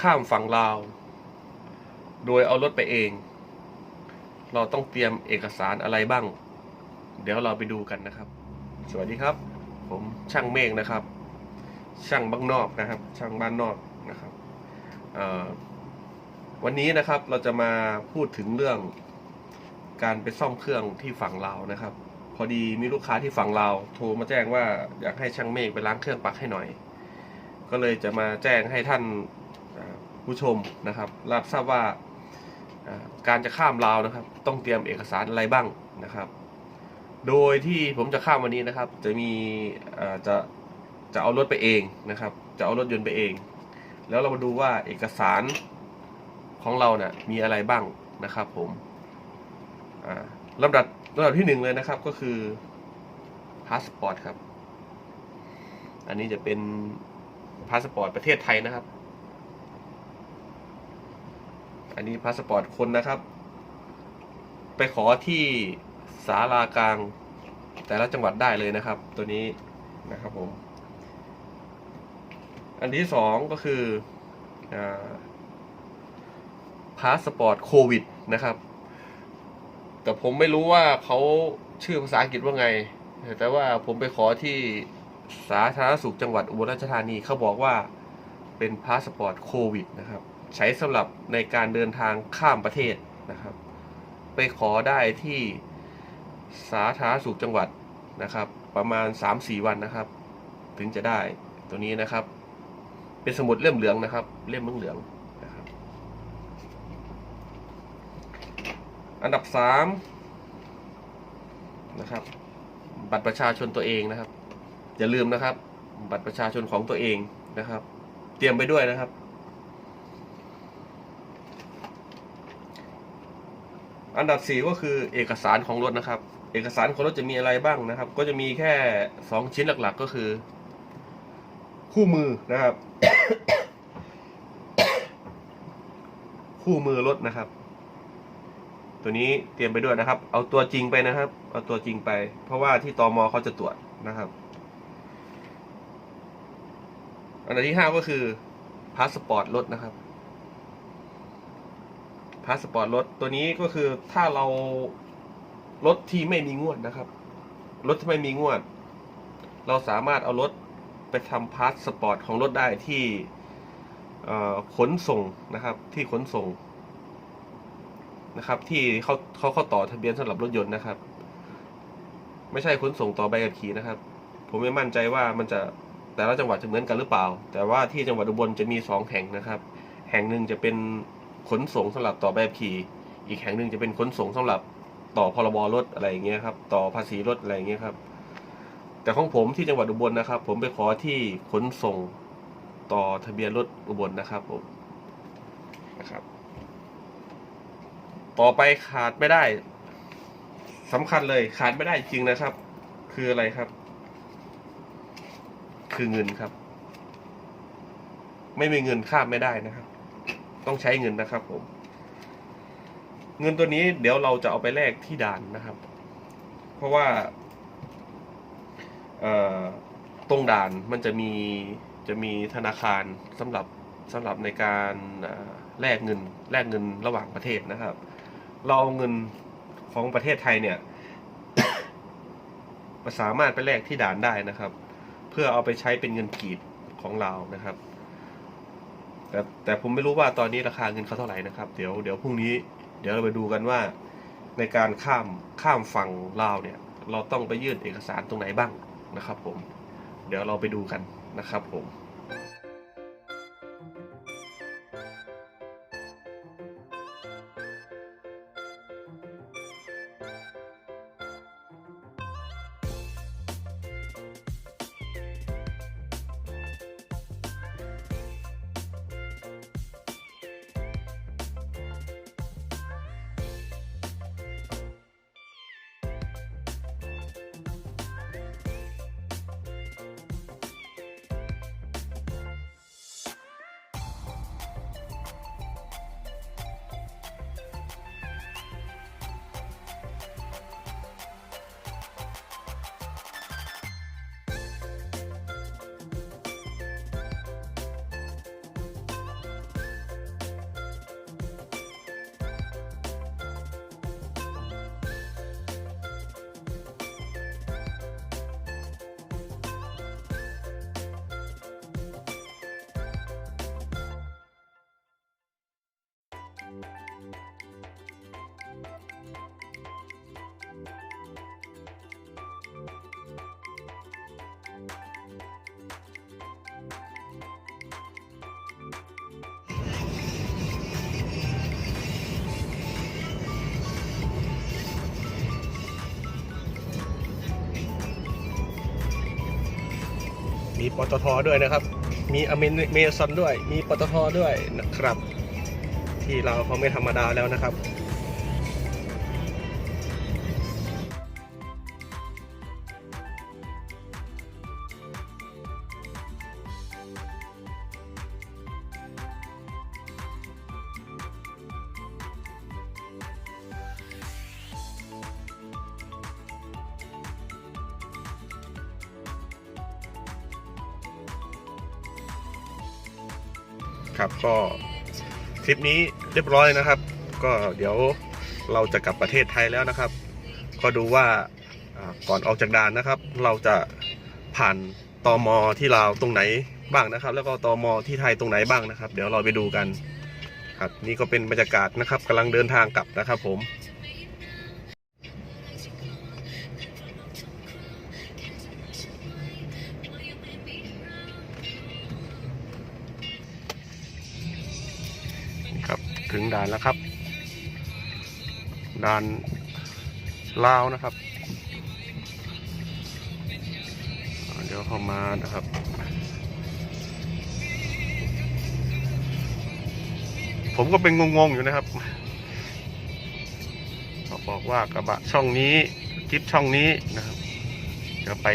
ข้ามฝั่งลาว โดยเอารถไปเอง เราต้องเตรียมเอกสารอะไรบ้าง เดี๋ยวเราไปดูกันนะครับ สวัสดีครับ ผมช่างเมฆนะครับ ช่างบ้านนอกนะครับ ช่างบ้านนอกนะครับวันนี้นะครับเราจะมาพูดถึงเรื่องการไปซ่อมเครื่องที่ฝั่งลาวนะครับ พอดีมีลูกค้าที่ฝั่งลาวโทรมาแจ้งว่าอยากให้ช่างเมฆไปล้างเครื่องปลั๊กให้หน่อย ก็เลยจะมาแจ้งให้ท่าน ผู้ชมนะครับรับทราบว่าการจะข้ามลาวนะครับ ต้องเตรียมเอกสารอะไรบ้างนะครับ โดยที่ผมจะข้ามวันนี้นะครับ จะมีจะจะเอารถไปเองนะครับ จะเอารถยนต์ไปเอง แล้วเรามาดูว่าเอกสารของเราเนี่ยมีอะไรบ้างนะครับ ผมลำดับลำดับที่หนึ่งเลยนะครับก็คือพาสปอร์ตครับ อันนี้จะเป็นพาสปอร์ตประเทศไทยนะครับ อันนี้พาสปอร์ตคนนะครับ ไปขอที่ศาลากลาง แต่ละจังหวัดได้เลยนะครับ ตัวนี้นะครับผม อันที่สองก็คือพาสปอร์ตโควิดนะครับ แต่ผมไม่รู้ว่าเขาชื่อภาษาอังกฤษว่าไง แต่ว่าผมไปขอที่สาธารณสุขจังหวัดอุบลราชธานีเขาบอกว่าเป็นพาสปอร์ตโควิดนะครับ ใช้สำหรับในการเดินทางข้ามประเทศนะครับ ไปขอได้ที่สาธารณสุขจังหวัดนะครับ ประมาณ 3-4 วันนะครับ ถึงจะได้ตัวนี้นะครับ เป็นสมุดเล่มเหลืองนะครับ เล่มเหลืองนะครับ อันดับสามนะครับ บัตรประชาชนตัวเองนะครับ อย่าลืมนะครับ บัตรประชาชนของตัวเองนะครับ เตรียมไปด้วยนะครับ อันดับสี่ก็คือเอกสารของรถนะครับ เอกสารของรถจะมีอะไรบ้างนะครับ ก็จะมีแค่สองชิ้นหลักๆก็คือ คู่มือนะครับ คู่มือรถนะครับ ตัวนี้เตรียมไปด้วยนะครับ เอาตัวจริงไปนะครับ เอาตัวจริงไป เพราะว่าที่ตมเขาจะตรวจนะครับ อันดับที่ห้าก็คือพาสปอร์ตรถนะครับ พาสปอร์ตรถตัวนี้ก็คือถ้าเรารถที่ไม่มีงวดนะครับ รถที่ไม่มีงวด เราสามารถเอารถไปทำพาสปอร์ตของรถได้ที่ขนส่งนะครับ ที่ขนส่งนะครับ ที่เขาเขาเข้าต่อทะเบียนสำหรับรถยนต์นะครับ ไม่ใช่ขนส่งต่อใบขับขี่นะครับ ผมไม่มั่นใจว่ามันจะแต่ละจังหวัดจะเหมือนกันหรือเปล่า แต่ว่าที่จังหวัดอุบลจะมีสองแห่งนะครับ แห่งหนึ่งจะเป็น ขนส่งสำหรับต่อใบขับขี่ อีกแห่งหนึ่งจะเป็นขนส่งสำหรับต่อพรบรถอะไรอย่างเงี้ยครับ ต่อภาษีรถอะไรอย่างเงี้ยครับ แต่ของผมที่จังหวัดอุบลนะครับ ผมไปขอที่ขนส่งต่อทะเบียนรถอุบลนะครับผมนะครับ ต่อไปขาดไม่ได้สำคัญเลยขาดไม่ได้จริงนะครับ คืออะไรครับ คือเงินครับ ไม่มีเงินข้ามไม่ได้นะครับ ต้องใช้เงินนะครับผม เงินตัวนี้เดี๋ยวเราจะเอาไปแลกที่ด่านนะครับ เพราะว่าตรงด่านมันจะมีจะมีธนาคารสำหรับสำหรับในการแลกเงินแลกเงินระหว่างประเทศนะครับ เราเอาเงินของประเทศไทยเนี่ยสามารถไปแลกที่ด่านได้นะครับ เพื่อเอาไปใช้เป็นเงินกีบของเรานะครับ แต่แต่ผมไม่รู้ว่าตอนนี้ราคาเงินเขาเท่าไหร่นะครับ เดี๋ยวเดี๋ยวพรุ่งนี้ เดี๋ยวเราไปดูกันว่า ในการข้ามข้ามฝั่งลาวเนี่ย เราต้องไปยื่นเอกสารตรงไหนบ้างนะครับ ผม เดี๋ยวเราไปดูกันนะครับ ผม มีปตทด้วยนะครับ มีอเมซอนด้วย มีปตทด้วยนะครับ ที่เราเขาไม่ธรรมดาแล้วนะครับ ครับก็ทริปนี้เรียบร้อยนะครับ ก็เดี๋ยวเราจะกลับประเทศไทยแล้วนะครับ ก็ดูว่าก่อนออกจากด่านนะครับ เราจะผ่านตอมอที่ลาวตรงไหนบ้างนะครับ แล้วก็ตอมอที่ไทยตรงไหนบ้างนะครับ เดี๋ยวเราไปดูกันครับนี่ก็เป็นบรรยากาศนะครับกำลังเดินทางกลับนะครับผม ถึงด่านแล้วครับ ด่านลาวนะครับ เดี๋ยวเข้ามานะครับ ผมก็เป็นงงๆอยู่นะครับเขาบอกว่ากระบะช่องนี้จิ๊บช่องนี้นะครับ เดี๋ยวไป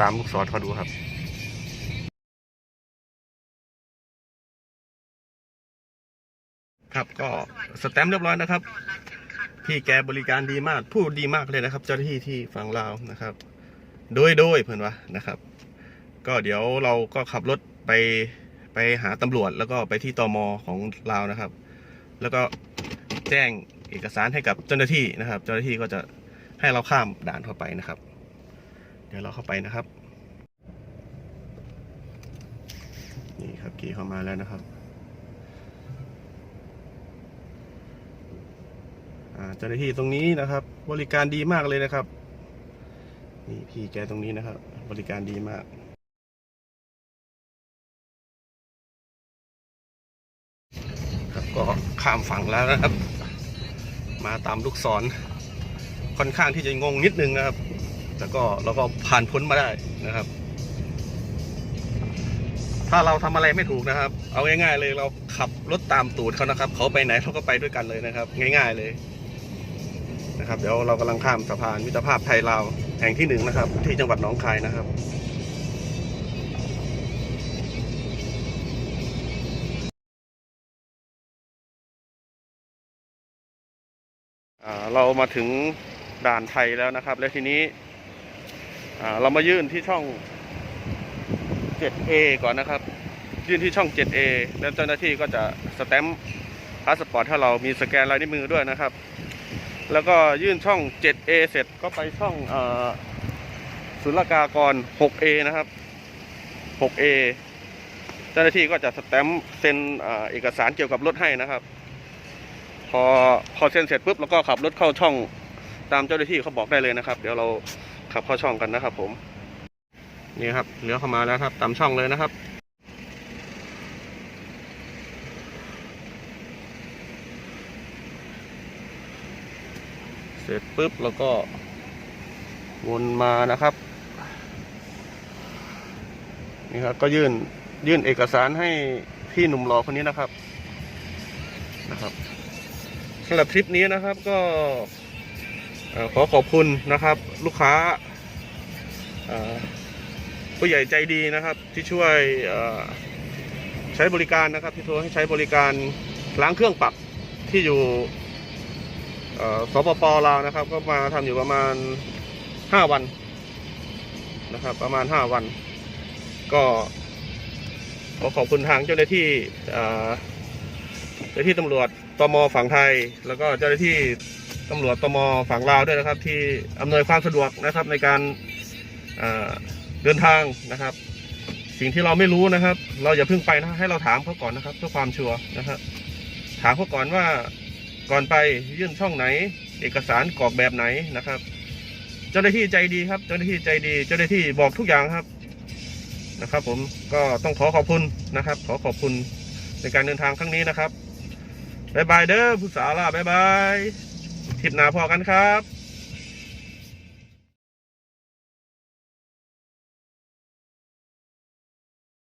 ตามลูกศรเขาดูครับ ครับก็สแตมป์เรียบร้อยนะครับ พี่แกบริการดีมากพูดดีมากเลยนะครับ เจ้าหน้าที่ที่ฝั่งลาวนะครับ โดยโดยเพื่อนวะนะครับ ก็เดี๋ยวเราก็ขับรถไปไปหาตำรวจแล้วก็ไปที่ตมของลาวนะครับ แล้วก็แจ้งเอกสารให้กับเจ้าหน้าที่นะครับ เจ้าหน้าที่ก็จะให้เราข้ามด่านเข้าไปนะครับ เดี๋ยวเราเข้าไปนะครับ นี่ครับขี่เข้ามาแล้วนะครับ อ่า เจ้าหน้าที่ตรงนี้นะครับ บริการดีมากเลยนะครับ นี่พี่แกตรงนี้นะครับ บริการดีมากครับก็ข้ามฝั่งแล้วนะครับ มาตามลูกศร ค่อนข้างที่จะงงนิดนึงนะครับ แต่ก็เราก็ผ่านพ้นมาได้นะครับ ถ้าเราทำอะไรไม่ถูกนะครับ เอาง่าย ๆ เลยเราขับรถตามตูดเขานะครับ เขาไปไหนเราก็ไปด้วยกันเลยนะครับ ง่าย ๆ เลย นะครับเดี๋ยวเรากำลังข้ามสะพานมิตรภาพไทยลาวแห่งที่หนึ่งนะครับ ที่จังหวัดหนองคายนะครับเรามาถึงด่านไทยแล้วนะครับ และทีนี้เรามายื่นที่ช่อง 7A ก่อนนะครับ ยื่นที่ช่อง 7A แล้วเจ้าหน้าที่ก็จะสแตมป์พาสปอร์ตถ้าเรามีสแกนลายนิ้วมือด้วยนะครับ แล้วก็ยื่นช่อง 7A เสร็จก็ไปช่องอศุลกากร 6A นะครับ 6A เจ้าหน้าที่ก็จะสแตมป์เซ็นเอ่อเอกสารเกี่ยวกับรถให้นะครับ พอพอเซ็นเสร็จปุ๊บแล้วก็ขับรถเข้าช่องตามเจ้าหน้าที่เขาบอกได้เลยนะครับ เดี๋ยวเราขับเข้าช่องกันนะครับ ผมนี่ครับเลี้ยวเข้ามาแล้วครับตามช่องเลยนะครับ ร็จปุ๊บแล้วก็ วนมานะครับ นี่ครับก็ยื่นยื่นเอกสารให้พี่หนุ่มหล่อคนนี้นะครับนะครับสำหรับทริปนี้นะครับก็ขอขอบคุณนะครับ ลูกค้าผู้ใหญ่ใจดีนะครับ ที่ช่วยใช้บริการนะครับ ที่โทรให้ใช้บริการล้างเครื่องปรับที่อยู่ สปปลาวนะครับ ก็มาทำอยู่ประมาณห้าวันนะครับ ประมาณห้าวัน ก็ขอขอบคุณทางเจ้าหน้าที่เจ้าหน้าที่ตำรวจตมฝั่งไทย แล้วก็เจ้าหน้าที่ตำรวจตมฝั่งลาวด้วยนะครับ ที่อำนวยความสะดวกนะครับในการเอ่อเดินทางนะครับ สิ่งที่เราไม่รู้นะครับ เราอย่าเพิ่งไปนะให้เราถามเขาก่อนนะครับ เพื่อความชัวร์นะครับถามเขาก่อนว่า ก่อนไปยื่นช่องไหน เอกสารกรอกแบบไหนนะครับ เจ้าหน้าที่ใจดีครับ เจ้าหน้าที่ใจดี เจ้าหน้าที่บอกทุกอย่างครับนะครับ ผมก็ต้องขอขอบคุณนะครับ ขอขอบคุณในการเดินทางครั้งนี้นะครับบายบายเด้อผู้สาวล่ะบายบายทริปหน้าพอกันครับ